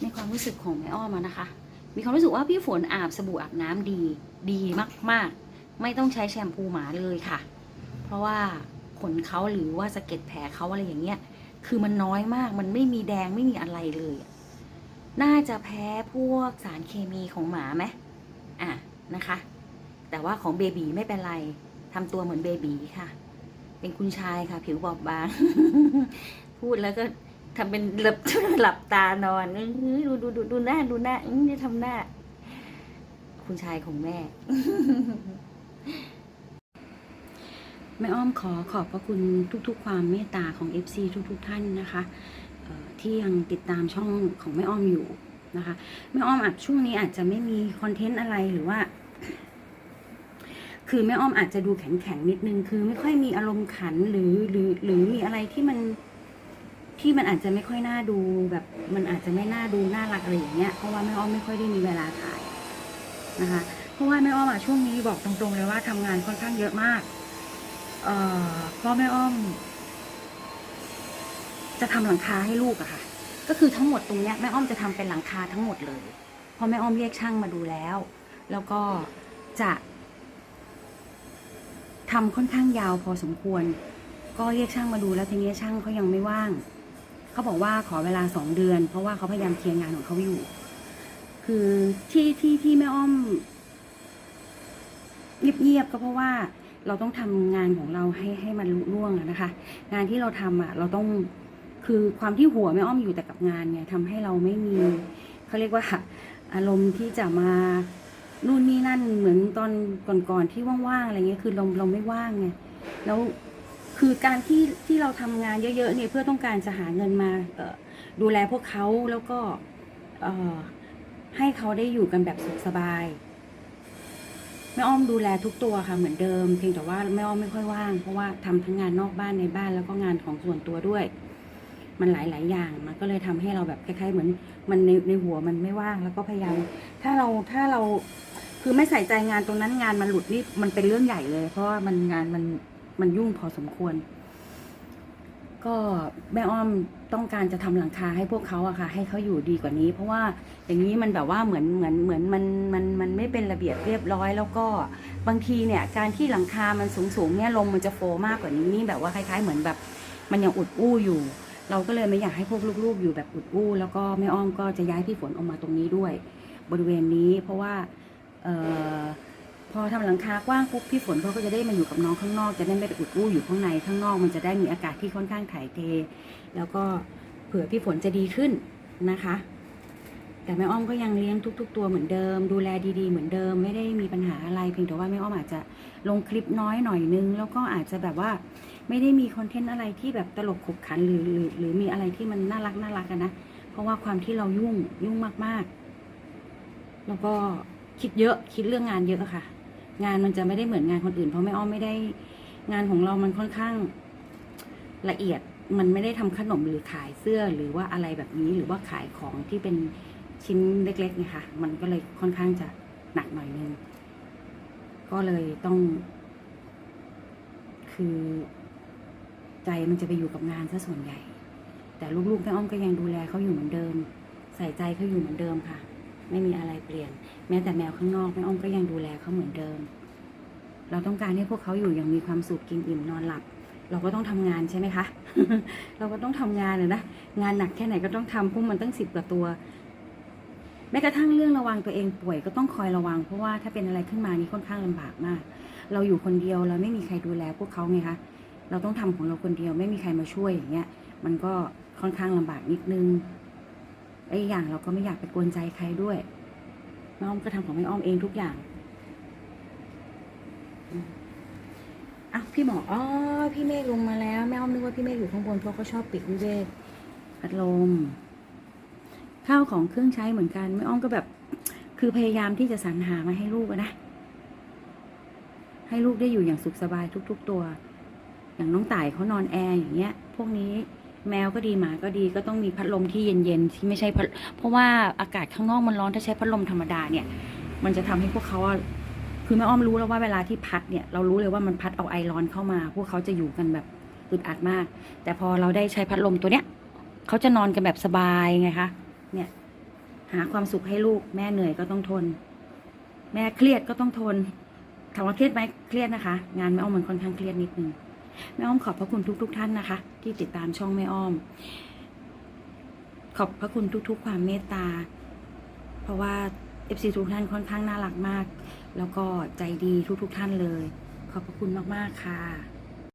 ในความรู้สึกของแม่อะนะคะ มีความรู้สึกว่าพี่ฝนอาบสบู่อาบน้ำดี ดีมากๆ ไม่ต้องใช้แชมพูหมาเลยค่ะ เพราะว่าขนเขาหรือว่าสะเก็ดแผลเขาอะไรอย่างเงี้ย คือมันน้อยมาก มันไม่มีแดงไม่มีอะไรเลย น่าจะแพ้พวกสารเคมีของหมาไหมอะนะคะ แต่ว่าของเบบีไม่เป็นไรทำตัวเหมือนเบบีค่ะ เป็นคุณชายค่ะ ผิวบอบบาง พูดแล้วก็ ทำเป็นหลับหลับตานอนดูดูดูดูหน้าดูหน้าอื้อนี่ทำหน้า คุณชายของแม่ แม่อ้อมขอขอบพระคุณทุก ๆ ความเมตตาของ FC ทุก ๆ ท่านนะคะที่ยังติดตามช่องของแม่อ้อมอยู่นะคะแม่อ้อมอาจช่วงนี้อาจจะไม่มีคอนเทนต์อะไรหรือว่า คือแม่อ้อมอาจจะดูแข็งๆนิดนึง คือไม่ค่อยมีอารมณ์ขันหรือหรือหรือมีอะไรที่มัน ที่มันอาจจะไม่ค่อยน่าดูแบบมันอาจจะไม่น่าดูน่ารักอะไรอย่างเงี้ยเพราะว่าแม่อ้อมไม่ค่อยได้มีเวลาถ่ายนะคะเพราะว่าแม่อ้อมอะช่วงนี้บอกตรงๆเลยว่าทำงานค่อนข้างเยอะมาก เอ่อเพราะแม่อ้อม จะทำหลังคาให้ลูกอะค่ะ ก็คือทั้งหมดตรงเนี้ยแม่อ้อมจะทำเป็นหลังคาทั้งหมดเลยเพราะแม่อ้อมเรียกช่างมาดูแล้ว แล้วก็จะทำค่อนข้างยาวพอสมควร ก็เรียกช่างมาดูแล้วทีนี้ช่างเขายังไม่ว่าง เขาบอกว่าขอเวลาสองเดือน เพราะว่าเขาพยายามเคลียร์งานของเขาอยู่ คือที่ที่ที่แม่อ้อมเงียบๆก็เพราะว่าเราต้องทำงานของเราให้ให้มันลุล่วงนะคะ งานที่เราทำอะ เราต้องคือความที่หัวแม่อ้อมอยู่แต่กับงานไงทำให้เราไม่มีเขาเรียกว่าอารมณ์ที่จะมานู่นนี่นั่นเหมือนตอนก่อนๆที่ว่างๆอะไรเงี้ยคือเราเราไม่ว่างไงแล้ว คือการที่ที่เราทำงานเยอะๆเนี่ยเพื่อต้องการจะหาเงินมาเดูแลพวกเขาแล้วก็เอให้เขาได้อยู่กันแบบสุขสบายแม่อ้อมดูแลทุกตัวค่ะเหมือนเดิม เพียงแต่ว่าแม่อ้อมไม่ค่อยว่าง เพราะว่าทำทั้งงานนอกบ้านในบ้านแล้วก็งานของส่วนตัวด้วย มันหลาย ๆ อย่างมันก็เลยทำให้เราแบบคล้ายๆ เหมือน มันในในหัวมันไม่ว่างแล้วก็พยายามถ้าเราถ้าเราคือไม่ใส่ใจงานตรงนั้นงานมันหลุดนี่มันเป็นเรื่องใหญ่เลย เพราะว่ามันงานมัน มันยุ่งพอสมควร ก็แม่อ้อมต้องการจะทำหลังคาให้พวกเขาอะค่ะ ให้เขาอยู่ดีกว่านี้ เพราะว่าอย่างนี้มันแบบว่าเหมือนเหมือนเหมือนมันมันมันไม่เป็นระเบียบเรียบร้อย แล้วก็บางทีเนี่ย การที่หลังคามันสูงสูงๆเนี่ยลมมันจะโฟมากกว่านี้นี่แบบว่าคล้าย ๆ เหมือนแบบ มันยังอุดอู้อยู่ เราก็เลยไม่อยากให้พวกลูกๆ อยู่แบบอุดอู้ แล้วก็แม่อ้อมก็จะย้ายพี่ฝนออกมาตรงนี้ด้วย บริเวณนี้เพราะว่าเออ พอทำหลังคากว้างปุ๊บพี่ฝนเขาก็จะได้มาอยู่กับน้องข้างนอก จะได้ไม่ไปอุดอู้อยู่ข้างในข้างนอกมันจะได้มีอากาศที่ค่อนข้างถ่ายเท แล้วก็เผื่อพี่ฝนจะดีขึ้นนะคะ แต่แม่อ้อมก็ยังเลี้ยงทุก ๆ ตัวเหมือนเดิม ดูแลดีๆเหมือนเดิมไม่ได้มีปัญหาอะไรเพียงแต่ว่าแม่อ้อมอาจจะลงคลิปน้อยหน่อยนึง แล้วก็อาจจะแบบว่าไม่ได้มีคอนเทนต์อะไรที่แบบตลกขบขันหรือหรือหรือมีอะไรที่มันน่ารักน่ารักกันนะเพราะว่าความที่เรายุ่งยุ่งมากๆ แล้วก็คิดเยอะคิดเรื่องงานเยอะค่ะ งานมันจะไม่ได้เหมือนงานคนอื่น เพราะแม่อ้อมไม่ได้งานของเรามันค่อนข้างละเอียดมันไม่ได้ทำขนมหรือขายเสื้อหรือว่าอะไรแบบนี้หรือว่าขายของที่เป็นชิ้นเล็กๆนะคะมันก็เลยค่อนข้างจะหนักหน่อยนึงก็เลยต้อง คือใจมันจะไปอยู่กับงานซะส่วนใหญ่ แต่ลูกๆแม่อ้อมก็ยังดูแลเขาอยู่เหมือนเดิม ใส่ใจเขาอยู่เหมือนเดิมค่ะ ไม่มีอะไรเปลี่ยน แม้แต่แมวข้างนอกแม่อ้อมก็ยังดูแลเขาเหมือนเดิม เราต้องการให้พวกเขาอยู่อย่างมีความสุขกินอิ่มนอนหลับ เราก็ต้องทำงานใช่ไหมคะ เราก็ต้องทำงานนะนะงานหนักแค่ไหนก็ต้องทำพวกมันตั้งสิบกว่าตัวแม้กระทั่งเรื่องระวังตัวเองป่วยก็ต้องคอยระวัง เพราะว่าถ้าเป็นอะไรขึ้นมานี่ค่อนข้างลำบากมาก เราอยู่คนเดียวเราไม่มีใครดูแลพวกเขาไงคะเราต้องทำของเราคนเดียวไม่มีใครมาช่วยอย่างเงี้ย มันก็ค่อนข้างลำบากนิดนึง และอีกอย่างเราก็ไม่อยากไปกวนใจใครด้วยแม่อ้อมก็ทำของแม่อ้อมเองทุกอย่างอะพี่หมออ๋อพี่เมฆลงมาแล้วแม่อ้อมนึกว่าพี่เมฆอยู่ข้างบนเพราะเขาชอบปิดวิเวกพัดลมข้าวของเครื่องใช้เหมือนกันแม่อ้อมก็แบบ คือพยายามที่จะสรรหามาให้ลูกนะให้ลูกได้อยู่อย่างสุขสบายทุก ๆ ตัว อย่างน้องต่ายเขานอนแอร์อย่างเงี้ย พวกนี้ แมวก็ดีหมาก็ดีก็ต้องมีพัดลมที่เย็นๆที่ไม่ใช่พัดเพราะว่าอากาศข้างนอกมันร้อนถ้าใช้พัดลมธรรมดาเนี่ย มันจะทำให้พวกเขาคือแม่อ้อมรู้แล้วว่าเวลาที่พัดเนี่ยเรารู้เลยว่ามันพัดเอาไอร้อนเข้ามา พวกเขาจะอยู่กันแบบอึดอัดมาก แต่พอเราได้ใช้พัดลมตัวเนี้ยเขาจะนอนกันแบบสบายไงคะเนี่ยหาความสุขให้ลูกแม่เหนื่อยก็ต้องทน แม่เครียดก็ต้องทนถามว่าเครียดไหมเครียดนะคะ งานแม่อ้อมมันค่อนข้างเครียดนิดนึง แม่อ้อมขอบพระคุณทุกๆท่านนะคะ ที่ติดตามช่องแม่อ้อม ขอบพระคุณทุก ๆ ความเมตตา เพราะว่าเอฟซีทุกท่านค่อนข้างน่ารักมาก แล้วก็ใจดีทุกๆท่านเลย ขอบพระคุณมากๆค่ะ